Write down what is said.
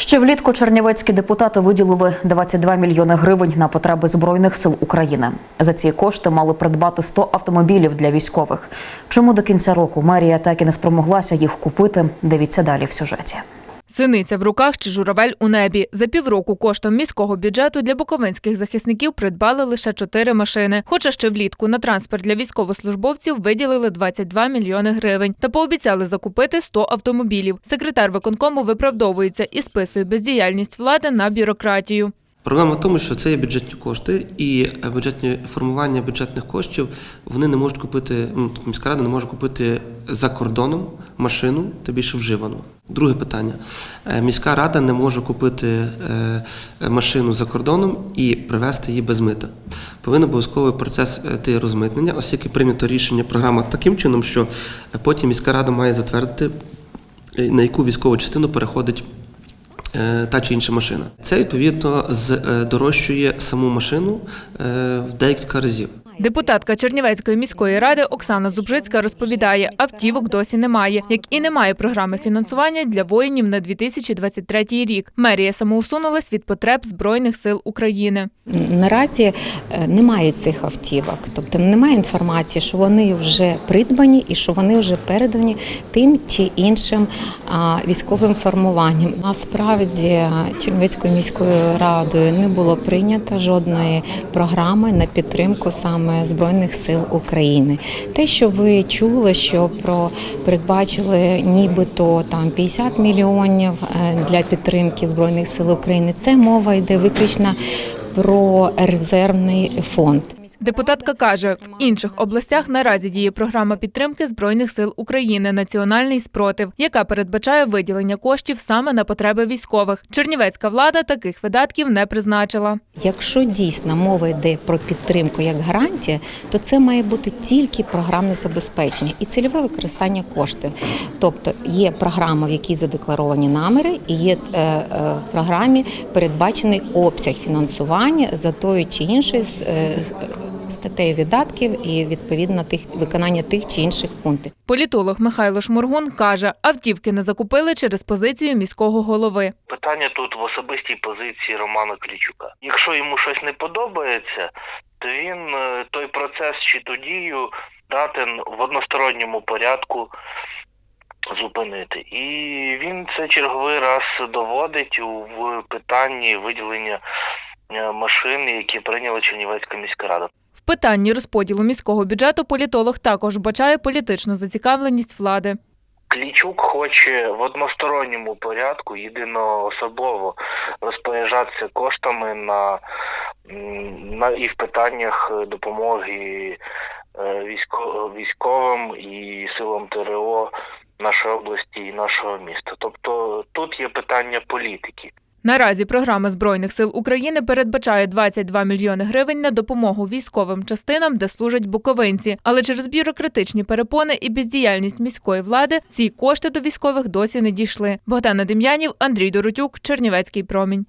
Ще влітку чернівецькі депутати виділили 22 мільйони гривень на потреби збройних сил України. За ці кошти мали придбати 100 автомобілів для військових. Чому до кінця року мерія так і не спромоглася їх купити? Дивіться далі в сюжеті. Синиця в руках чи журавель у небі. За півроку коштом міського бюджету для буковинських захисників придбали лише чотири машини. Хоча ще влітку на транспорт для військовослужбовців виділили 22 мільйони гривень та пообіцяли закупити 100 автомобілів. Секретар виконкому виправдовується і списує бездіяльність влади на бюрократію. Проблема в тому, що це є бюджетні кошти, і е, бюджетні формування бюджетних коштів вони не можуть купити. Ну міська рада не може купити за кордоном машину, та більше вживану. Друге питання: Е, міська рада не може купити е, машину за кордоном і привезти її без мита. Повинен обов'язковий процес йти розмитнення, оскільки прийнято рішення програма таким чином, що потім міська рада має затвердити на яку військову частину переходить та чи інша машина. Це відповідно здорожчує саму машину е, в декілька разів. Депутатка Чернівецької міської ради Оксана Зубжицька розповідає, автівок досі немає, як і немає програми фінансування для воїнів на 2023 рік. Мерія самоусунулась від потреб збройних сил України. Наразі е, немає цих автівок, тобто немає інформації, що вони вже придбані і що вони вже передані тим чи іншим військовим формуванням. Насправді е, Чернівецькою міською радою не було прийнято жодної програми на підтримку саме збройних сил України. Те, що ви чули, що про передбачили нібито там 50 мільйонів е, для підтримки збройних сил України, це мова йде виключно про резервний фонд. Депутатка каже, в інших областях наразі діє програма підтримки збройних сил України Національний спротив, яка передбачає виділення коштів саме на потреби військових. Чернівецька влада таких видатків не призначила. Якщо дійсно мова йде про підтримку як гарантія, то це має бути тільки програмне забезпечення і цільове використання коштів. Тобто є програма, в якій задекларовані наміри, і є е, е, в програмі передбачений обсяг фінансування за тою чи іншою е, статтею видатків і відповідно тих виконання тих чи інших пунктів. Політолог Михайло Шмургун каже, автівки не закупили через позицію міського голови. Питання тут в особистій позиції Романа Клічука. Якщо йому щось не подобається, то він е, той процес чи ту дію дати в односторонньому порядку зупинити. І він це черговий раз доводить у- в питанні виділення е, машин, які прийняла Чернівецька міська рада. В питанні розподілу міського бюджету політолог також бачає політичну зацікавленість влади. Клічук хоче в односторонньому порядку єдиноособово розпоряджатися коштами на, на і в питаннях допомоги е, військовим і силам ТРО нашої області і нашого міста. Тобто тут є питання політики. Наразі програма збройних сил України передбачає 22 мільйони гривень на допомогу військовим частинам, де служать буковинці. Але через бюрократичні перепони і бездіяльність міської влади ці кошти до військових досі не дійшли. Богдана Дем'янів, Андрій Доротюк, Чернівецький промінь.